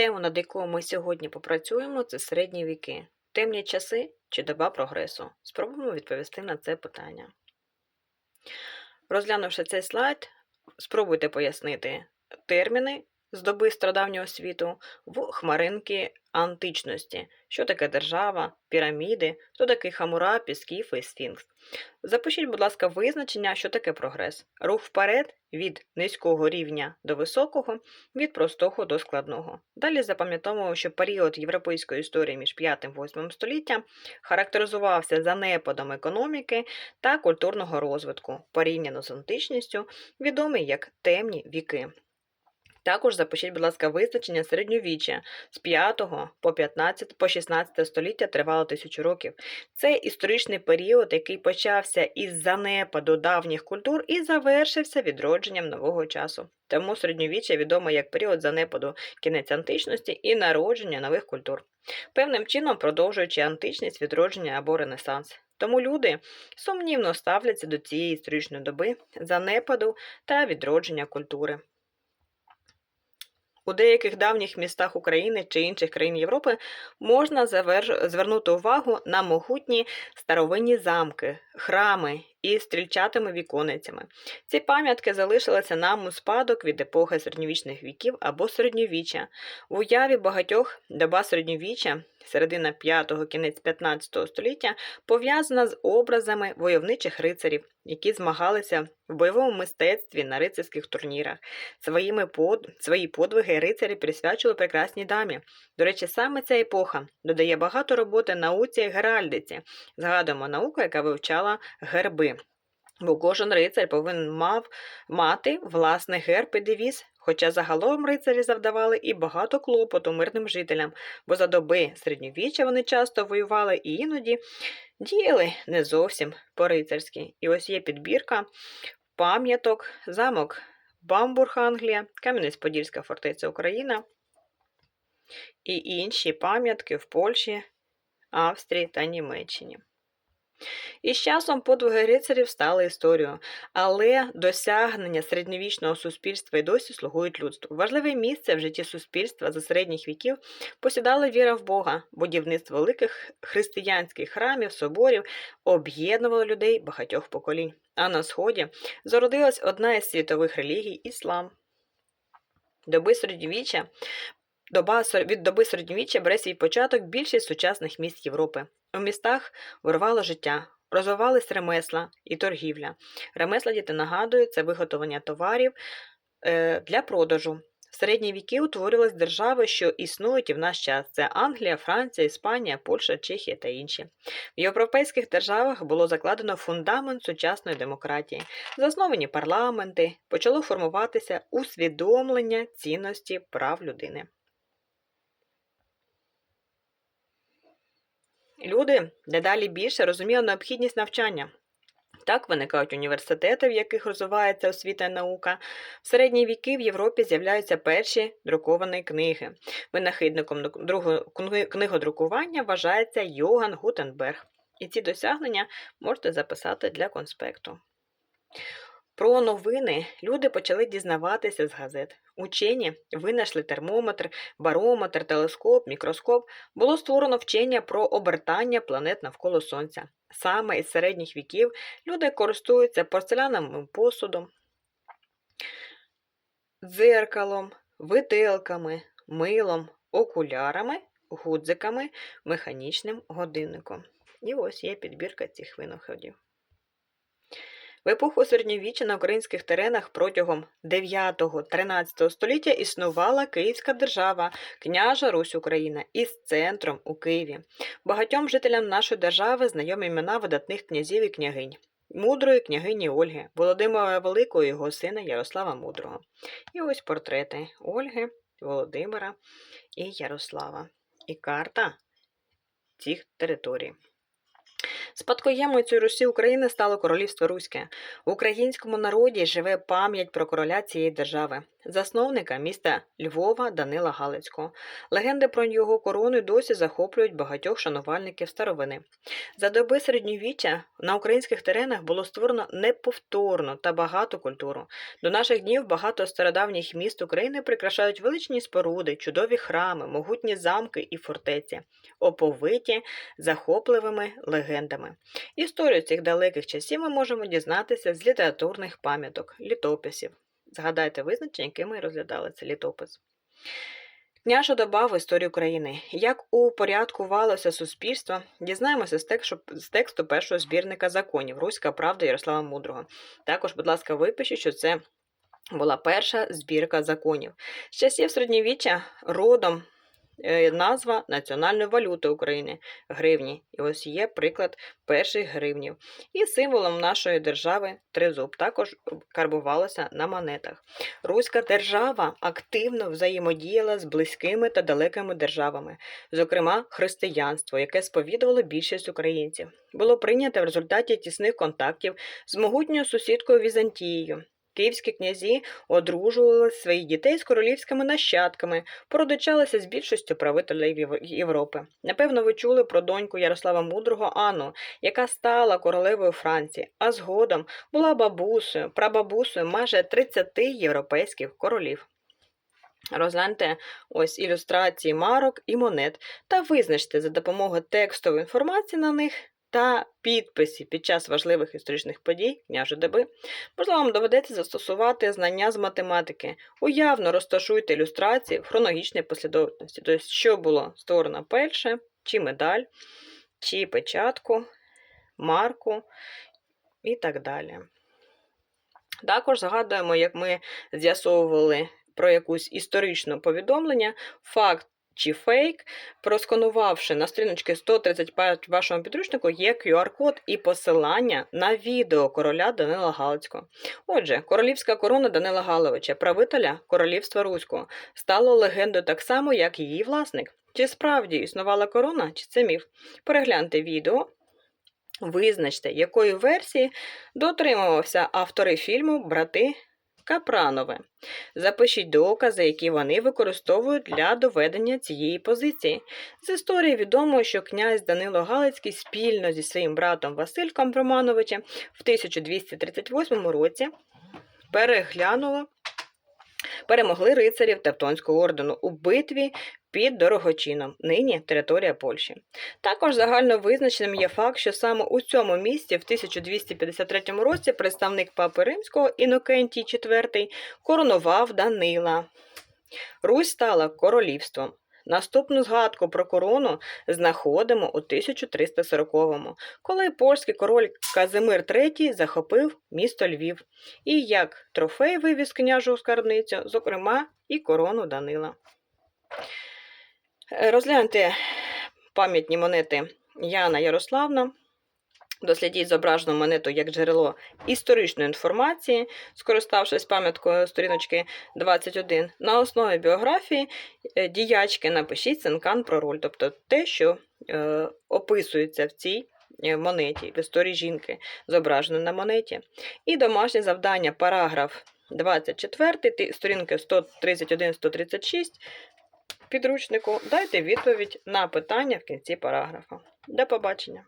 Тему, над якою ми сьогодні попрацюємо, це середні віки. Темні часи чи доба прогресу? Спробуємо відповісти на це питання. Розглянувши цей слайд, спробуйте пояснити терміни з доби страдавнього світу в хмаринки античності. Що таке держава, піраміди, хто такий Хамурапі, Скіфи і Сфінкс. Запишіть, будь ласка, визначення, що таке прогрес. Рух вперед від низького рівня до високого, від простого до складного. Далі запам'ятовуємо, що період європейської історії між 5 і 8 століттям характеризувався занепадом економіки та культурного розвитку, порівняно з античністю, відомий як темні віки. Також запишіть, будь ласка, визначення середньовіччя з 5 по 15 по 16 століття тривало тисячу років. Це історичний період, який почався із занепаду давніх культур і завершився відродженням нового часу. Тому середньовіччя відомо як період занепаду кінець античності і народження нових культур, певним чином продовжуючи античність, відродження або ренесанс. Тому люди сумнівно ставляться до цієї історичної доби занепаду та відродження культури. У деяких давніх містах України чи інших країн Європи можна заверж... звернути увагу на могутні старовинні замки, храми із стрільчатими віконицями. Ці пам'ятки залишилися нам у спадок від епохи середньовічних віків або середньовіччя. В уяві багатьох доба середньовіччя, середина 5-го, кінець 15 століття, пов'язана з образами войовничих рицарів, які змагалися в бойовому мистецтві на рицарських турнірах. Своїми под... Свої подвиги рицарі присвячували прекрасній дамі. До речі, саме ця епоха додає багато роботи науці геральдиці. Згадуємо науку, яка вивчала герби. Бо кожен рицар повинен мав мати власний герб і девіз, хоча загалом рицарі завдавали і багато клопоту мирним жителям, бо за доби середньовіччя вони часто воювали і іноді діяли не зовсім по-рицарськи. І ось є підбірка пам'яток, замок Бамбург, Англія, Кам'янець-Подільська фортеця Україна і інші пам'ятки в Польщі, Австрії та Німеччині. І з часом подвиги рицарів стали історією, але досягнення середньовічного суспільства й досі слугують людству. Важливе місце в житті суспільства за середніх віків посідала віра в Бога, будівництво великих християнських храмів, соборів об'єднувало людей багатьох поколінь. А на сході зародилась одна із світових релігій іслам. Доби середньовіччя Доба від доби середньовіччя бере свій початок більшість сучасних міст Європи. У містах вирвало життя, розвивались ремесла і торгівля. Ремесла діти нагадують, це виготовлення товарів е, для продажу. В середні віки утворились держави, що існують і в наш час. Це Англія, Франція, Іспанія, Польща, Чехія та інші. В європейських державах було закладено фундамент сучасної демократії, засновані парламенти, почало формуватися усвідомлення цінності прав людини. Люди дедалі більше розуміли необхідність навчання. Так виникають університети, в яких розвивається освіта і наука. В середні віки в Європі з'являються перші друковані книги. Винахідником дру- книгодрукування вважається Йоган Гутенберг. І ці досягнення можете записати для конспекту. Про новини люди почали дізнаватися з газет. Учені винайшли термометр, барометр, телескоп, мікроскоп. Було створено вчення про обертання планет навколо Сонця. Саме із середніх віків люди користуються порцеляновим посудом, дзеркалом, виделками, милом, окулярами, гудзиками, механічним годинником. І ось є підбірка цих винаходів. В епоху середньовіччя на українських теренах протягом 9-13 століття існувала Київська держава, княжа Русь Україна із центром у Києві. Багатьом жителям нашої держави знайомі імена видатних князів і княгинь. Мудрої княгині Ольги, Володимира Великого і його сина Ярослава Мудрого. І ось портрети Ольги, Володимира і Ярослава. І карта цих територій. Спадкоємицею Русі України стало королівство Руське. В українському народі живе пам'ять про короля цієї держави. Засновника міста Львова Данила Галицького. Легенди про його корону досі захоплюють багатьох шанувальників старовини. За доби середньовіччя на українських теренах було створено неповторну та багату культуру. До наших днів багато стародавніх міст України прикрашають величні споруди, чудові храми, могутні замки і фортеці, оповиті захопливими легендами. Історію цих далеких часів ми можемо дізнатися з літературних пам'яток, літописів. Згадайте визначення, яке ми розглядали це літопис. Княжа доба в історії України. Як упорядкувалося суспільство, дізнаємося з тексту, першого збірника законів Руська правда Ярослава Мудрого. Також, будь ласка, випишіть, що це була перша збірка законів. З часів середньовіччя родом назва національної валюти України гривні. І ось є приклад перших гривнів. І символом нашої держави тризуб також карбувалося на монетах. Руська держава активно взаємодіяла з близькими та далекими державами, зокрема християнство, яке сповідувало більшість українців. Було прийнято в результаті тісних контактів з могутньою сусідкою Візантією. Київські князі одружували своїх дітей з королівськими нащадками, породичалися з більшістю правителів Європи. Напевно, ви чули про доньку Ярослава Мудрого Анну, яка стала королевою Франції, а згодом була бабусею, прабабусею майже 30 європейських королів. Розгляньте ось ілюстрації марок і монет та визначте за допомогою текстової інформації на них та підписів під час важливих історичних подій княжої доби. Можливо, вам доведеться застосувати знання з математики. Уявно розташуйте ілюстрації в хронологічній послідовності, тобто, що було створено перше, чи медаль, чи печатку, марку і так далі. Також згадуємо, як ми з'ясовували про якусь історичне повідомлення, факт чи фейк, просканувавши на сторіночки 135 в вашому підручнику, є QR-код і посилання на відео короля Данила Галицького. Отже, королівська корона Данила Галовича, правителя королівства Руського, стала легендою так само, як її власник. Чи справді існувала корона, чи це міф? Перегляньте відео. Визначте, якої версії дотримувався автори фільму Брати Капранове. Запишіть докази, які вони використовують для доведення цієї позиції. З історії відомо, що князь Данило Галицький спільно зі своїм братом Васильком Романовичем в 1238 році переглянуло, перемогли рицарів Тевтонського ордену у битві під Дорогочином, нині територія Польщі. Також загально визначеним є факт, що саме у цьому місці в 1253 році представник Папи Римського Інокентій IV коронував Данила. Русь стала королівством. Наступну згадку про корону знаходимо у 1340-му, коли польський король Казимир III захопив місто Львів і як трофей вивіз княжу скарбницю, зокрема і корону Данила. Розгляньте пам'ятні монети Яна Ярославна. Дослідіть зображену монету як джерело історичної інформації, скориставшись пам'яткою сторіночки 21. На основі біографії е, діячки напишіть синкан про роль, тобто те, що е, описується в цій е, монеті, в історії жінки, зображеної на монеті. І домашнє завдання, параграф 24, сторінки 131-136 підручнику. Дайте відповідь на питання в кінці параграфа. До побачення!